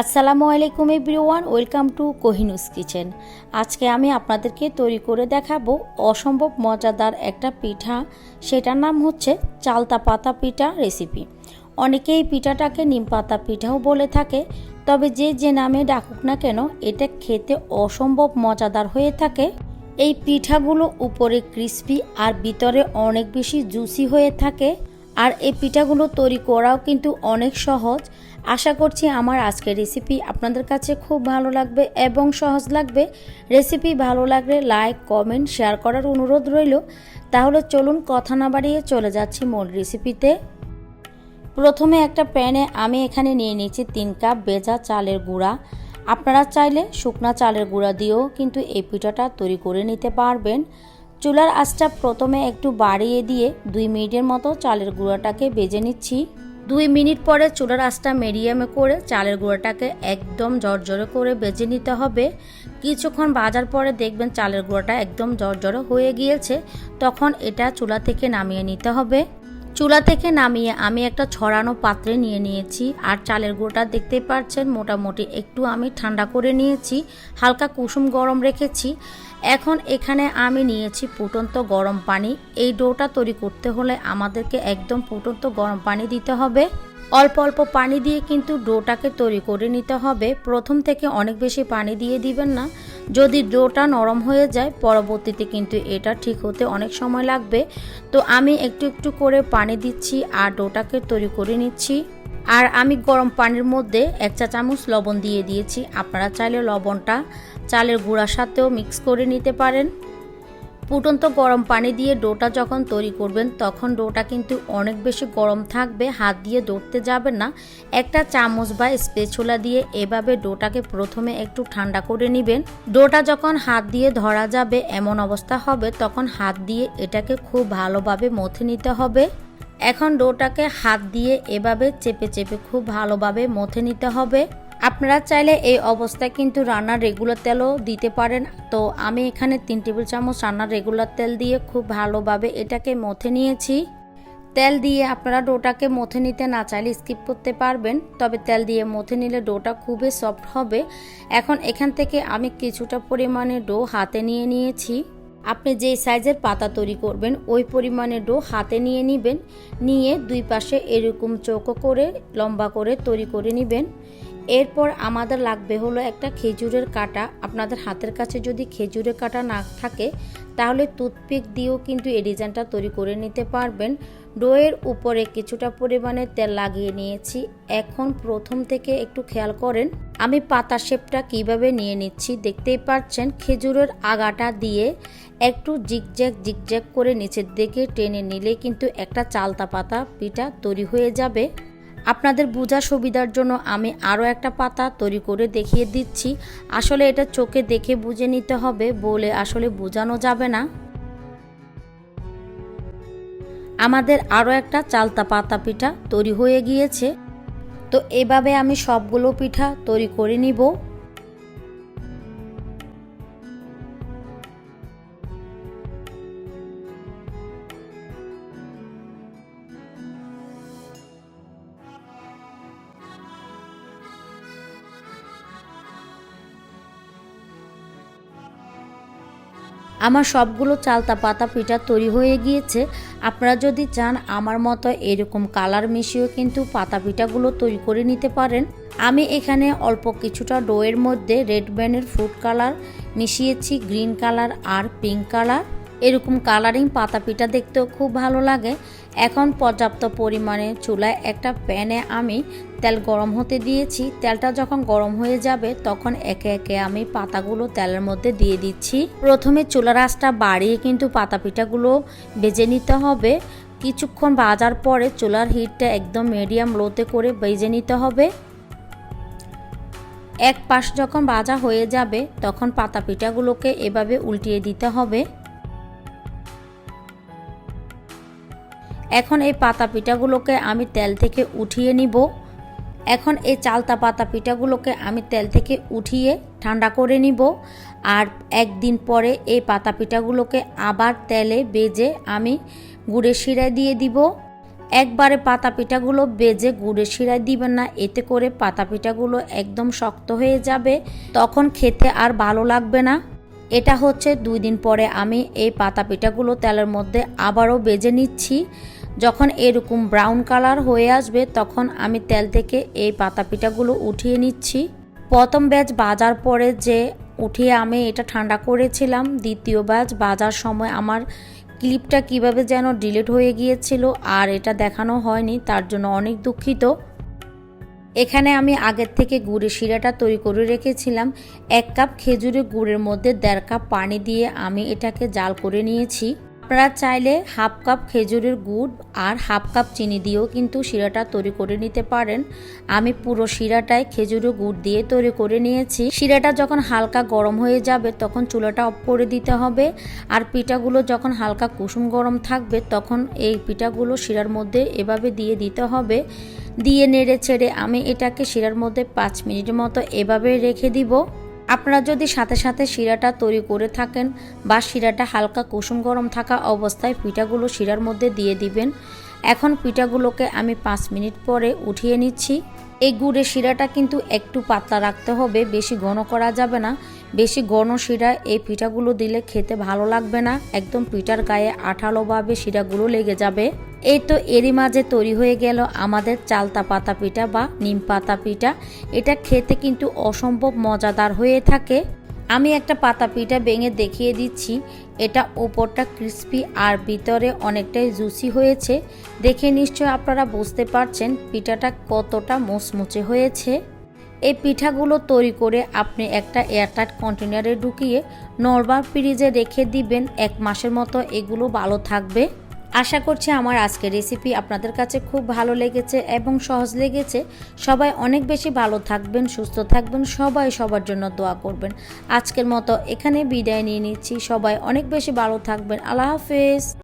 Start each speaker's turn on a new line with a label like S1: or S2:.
S1: আসসালামু আলাইকুম everyone, welcome to Kohinoor's kitchen. আজকে আমি আপনাদেরকে তৈরি করে দেখাবো অসম্ভব মজাদার একটা পিঠা। সেটার নাম হচ্ছে চালতা পাতা পিঠা রেসিপি অনেকে এই পিঠাটাকে নিম পাতা পিঠাও বলে থাকে, তবে যে যে নামে ডাকুক না কেন, এটা খেতে অসম্ভব মজাদার হয়ে থাকে। এই পিঠাগুলো উপরে ক্রিস্পি আর ভিতরে অনেক বেশি জুসি হয়ে থাকে। আর এই পিঠাগুলো তৈরি করাও কিন্তু অনেক সহজ। আশা করছি আমার আজকের রেসিপি আপনাদের কাছে খুব ভালো লাগবে এবং সহজ লাগবে। রেসিপি ভালো লাগলে লাইক কমেন্ট শেয়ার করার অনুরোধ রইল। তাহলে চলুন কথা না বাড়িয়ে চলে যাচ্ছি মূল রেসিপিতে প্রথমে একটা প্যানে আমি এখানে নিয়ে নিয়েছি তিন কাপ ভেজা চালের গুঁড়া। আপনারা চাইলে শুকনা চালের গুঁড়া দিয়েও কিন্তু এই পিঠাটা তৈরি করে নিতে পারবেন। চুলার আঁচটা প্রথমে একটু বাড়িয়ে দিয়ে দুই মিনিটের মতো চালের গুঁড়াটাকে বেজে নিচ্ছি। দুই মিনিট পরে চুলার আঁচটা মিডিয়ামে করে চালের গুঁড়াটাকে একদম জর্জরে করে বেজে নিতে হবে। কিছুক্ষণ বাজার পরে দেখবেন চালের গুঁড়াটা একদম জর্জরে হয়ে গিয়েছে। তখন এটা চুলা থেকে নামিয়ে নিতে হবে। চুলা থেকে নামিয়ে আমি একটা ছড়ানো পাত্রে নিয়ে নিয়েছি। আর চালের গোটা দেখতে পাচ্ছেন, মোটামুটি একটু আমি ঠান্ডা করে নিয়েছি, হালকা কুসুম গরম রেখেছি। এখন এখানে আমি নিয়েছি ফুটন্ত গরম পানি। এই ডোটা তৈরি করতে হলে আমাদেরকে একদম ফুটন্ত গরম পানি দিতে হবে। অল্প অল্প পানি দিয়ে কিন্তু ডোটাকে তৈরি করে নিতে হবে। প্রথম থেকে অনেক বেশি পানি দিয়ে দিবেন না। যদি ডোটা নরম হয়ে যায়, পরবর্তীতে কিন্তু এটা ঠিক হতে অনেক সময় লাগবে। তো আমি একটু একটু করে পানি দিচ্ছি আর ডোটাকে তৈরি করে নিচ্ছি। আর আমি গরম পানির মধ্যে এক চা চামচ লবণ দিয়ে দিয়েছি। আপনারা চাইলে লবণটা চালের গুঁড়ার সাথেও মিক্স করে নিতে পারেন। ফুটন্ত গরম পানি দিয়ে ডোটা যখন তৈরি করবেন, তখন ডোটা কিন্তু অনেক বেশি গরম থাকবে, হাত দিয়ে ধরতে যাবে না। একটা চামচ বা স্পেছোলা দিয়ে এভাবে ডোটাকে প্রথমে একটু ঠান্ডা করে নেবেন। ডোটা যখন হাত দিয়ে ধরা যাবে, এমন অবস্থা হবে, তখন হাত দিয়ে এটাকে খুব ভালোভাবে মথে নিতে হবে। এখন ডোটাকে হাত দিয়ে এভাবে চেপে চেপে খুব ভালোভাবে মথে নিতে হবে। আপনারা চাইলে এই অবস্থায় কিন্তু রান্নার রেগুলার তেলও দিতে পারেন। তো আমি এখানে তিন টেবিল চামচ রান্নার রেগুলার তেল দিয়ে খুব ভালোভাবে এটাকে মথে নিয়েছি। তেল দিয়ে আপনারা ডোটাকে মথে নিতে না চাইলে স্কিপ করতে পারবেন, তবে তেল দিয়ে মথে নিলে ডোটা খুবই সফট হবে। এখন এখান থেকে আমি কিছুটা পরিমাণে ডো হাতে নিয়ে নিয়েছি। আপনি যেই সাইজের পাতা তৈরি করবেন, ওই পরিমাণে ডো হাতে নিয়ে নেবেন। নিয়ে দুই পাশে এরকম চৌকো করে, লম্বা করে তৈরি করে নেবেন। এরপর আমাদের লাগবে হলো একটা খেজুরের কাটা। আপনাদের হাতের কাছে যদি খেজুরের কাটা না থাকে, তাহলে টুথপিক দিয়েও কিন্তু এই ডিজাইনটা তৈরি করে নিতে পারবেন। ডোয়ের উপরে কিছুটা পরিমাণে তেল লাগিয়ে নিয়েছি। এখন প্রথম থেকে একটু খেয়াল করেন, আমি পাতা শেপটা কীভাবে নিয়ে নিচ্ছি দেখতেই পাচ্ছেন। খেজুরের আগাটা দিয়ে একটু জিগজ্যাগ জিগজ্যাগ করে নিচের দিকে টেনে নিলে কিন্তু একটা চালতা পাতা পিঠা তৈরি হয়ে যাবে। আপনাদের বোঝা সুবিধার জন্য আমি আরও একটা পাতা তৈরি করে দেখিয়ে দিচ্ছি। আসলে এটা চোখে দেখে বুঝে নিতে হবে বলে আসলে বোঝানো যাবে না। আমাদের আরও একটা চালতা পাতা পিঠা তৈরি হয়ে গিয়েছে। তো এভাবে আমি সবগুলো পিঠা তৈরি করে নিব। আমার সবগুলো চালতা পাতা পিঠা তৈরি হয়ে গিয়েছে। আপনারা যদি চান আমার মতো এরকম কালার মিশিয়েও কিন্তু পাতা পিঠাগুলো তৈরি করে নিতে পারেন। আমি এখানে অল্প কিছুটা ডোয়ের মধ্যে রেড ব্যানের ফুড কালার মিশিয়েছি, গ্রিন কালার আর পিঙ্ক কালার। এরকম কালারিং পাতা পিঠা দেখতেও খুব ভালো লাগে। এখন পর্যাপ্ত পরিমাণে চুলায় একটা প্যানে আমি তেল গরম হতে দিয়েছি। তেলটা যখন গরম হয়ে যাবে, তখন একে একে আমি পাতাগুলো তেলের মধ্যে দিয়ে দিচ্ছি। প্রথমে চুলার আঁচটা বাড়িয়ে কিন্তু পাতা পিঠাগুলো বেজে নিতে হবে। কিছুক্ষণ ভাজার পরে চুলার হিটটা একদম মিডিয়াম লোতে করে বেজে নিতে হবে। এক পাশ যখন ভাজা হয়ে যাবে, তখন পাতা পিঠাগুলোকে এভাবে উল্টিয়ে দিতে হবে। এখন এই পাতা পিঠাগুলোকে আমি তেল থেকে উঠিয়ে নিব। এখন এই চালতা পাতা পিঠাগুলোকে আমি তেল থেকে উঠিয়ে ঠান্ডা করে নিব। আর একদিন পরে এই পাতা পিঠাগুলোকে আবার তেলে বেজে আমি গুড়ের শিরায় দিয়ে দিব। একবারে পাতা পিঠাগুলো বেজে গুড়ের শিরায় দিবেন না, এতে করে পাতা পিঠাগুলো একদম শক্ত হয়ে যাবে। তখন খেতে আর ভালো লাগবে না। এটা হচ্ছে দুই দিন পরে আমি এই পাতা পিঠাগুলো তেলের মধ্যে আবারও বেজে নিচ্ছি। যখন এরকম ব্রাউন কালার হয়ে আসবে, তখন আমি তেল থেকে এই পাতা পিঠাগুলো উঠিয়ে নিচ্ছি। প্রথম ব্যাচ বাজার পরে যে উঠিয়ে আমি এটা ঠান্ডা করেছিলাম, দ্বিতীয় ব্যাচ বাজার সময় আমার ক্লিপটা কীভাবে যেন ডিলিট হয়ে গিয়েছিল আর এটা দেখানো হয়নি, তার জন্য অনেক দুঃখিত। এখানে আমি আগের থেকে গুড়ের শিরাটা তৈরি করে রেখেছিলাম। এক কাপ খেজুরের গুড়ের মধ্যে দেড় কাপ পানি দিয়ে আমি এটাকে জাল করে নিয়েছি। আপনারা চাইলে হাফ কাপ খেজুরের গুড় আর হাফ কাপ চিনি দিয়েও কিন্তু শিরাটা তৈরি করে নিতে পারেন। আমি পুরো শিরাটাই খেজুরের গুড় দিয়ে তৈরি করে নিয়েছি। শিরাটা যখন হালকা গরম হয়ে যাবে তখন চুলাটা অফ করে দিতে হবে। আর পিঠাগুলো যখন হালকা কুসুম গরম থাকবে তখন এই পিঠাগুলো শিরার মধ্যে এভাবে দিয়ে দিতে হবে। দিয়ে নেড়ে ছেড়ে আমি এটাকে শিরার মধ্যে পাঁচ মিনিটের মতো এভাবে রেখে দিব। আপনারা যদি সাথে সাথে শিরাটা তৈরি করে থাকেন বা শিরাটা হালকা কুসুম গরম থাকা অবস্থায় পিঠাগুলো শিরার মধ্যে দিয়ে দিবেন। এখন পিঠাগুলোকে আমি পাঁচ মিনিট পরে উঠিয়ে নিচ্ছি। এই গুড়ের শিরাটা কিন্তু একটু পাতলা রাখতে হবে, বেশি ঘন করা যাবে না। বেশি ঘন শিরা এই পিঠাগুলো দিলে খেতে ভালো লাগবে না। একদম পিঠার গায়ে আঠালোভাবে শিরাগুলো লেগে যাবে। এই তো এরই মাঝে তৈরি হয়ে গেল আমাদের চালতা পাতা পিঠা বা নিম পাতা পিঠা। এটা খেতে কিন্তু অসম্ভব মজাদার হয়ে থাকে। আমি একটা পাতা পিঠা ভেঙে দেখিয়ে দিচ্ছি। এটা ওপরটা ক্রিস্পি আর ভিতরে অনেকটাই জুসি হয়েছে। দেখে নিশ্চয় আপনারা বুঝতে পারছেন পিঠাটা কতটা মুচমুচে হয়েছে। এই পিঠাগুলো তৈরি করে আপনি একটা এয়ারটাইট কন্টেনারে ঢুকিয়ে নর্মাল ফ্রিজে রেখে দিবেন। এক মাসের মতো এগুলো ভালো থাকবে। আশা করছি আমার আজকের রেসিপি আপনাদের কাছে খুব ভালো লেগেছে এবং সহজ লেগেছে। সবাই অনেক বেশি ভালো থাকবেন, সুস্থ থাকবেন, সবাই সবার জন্য দোয়া করবেন। আজকের মতো এখানে বিদায় নিয়ে নিচ্ছি। সবাই অনেক বেশি ভালো থাকবেন। আল্লাহ হাফেজ।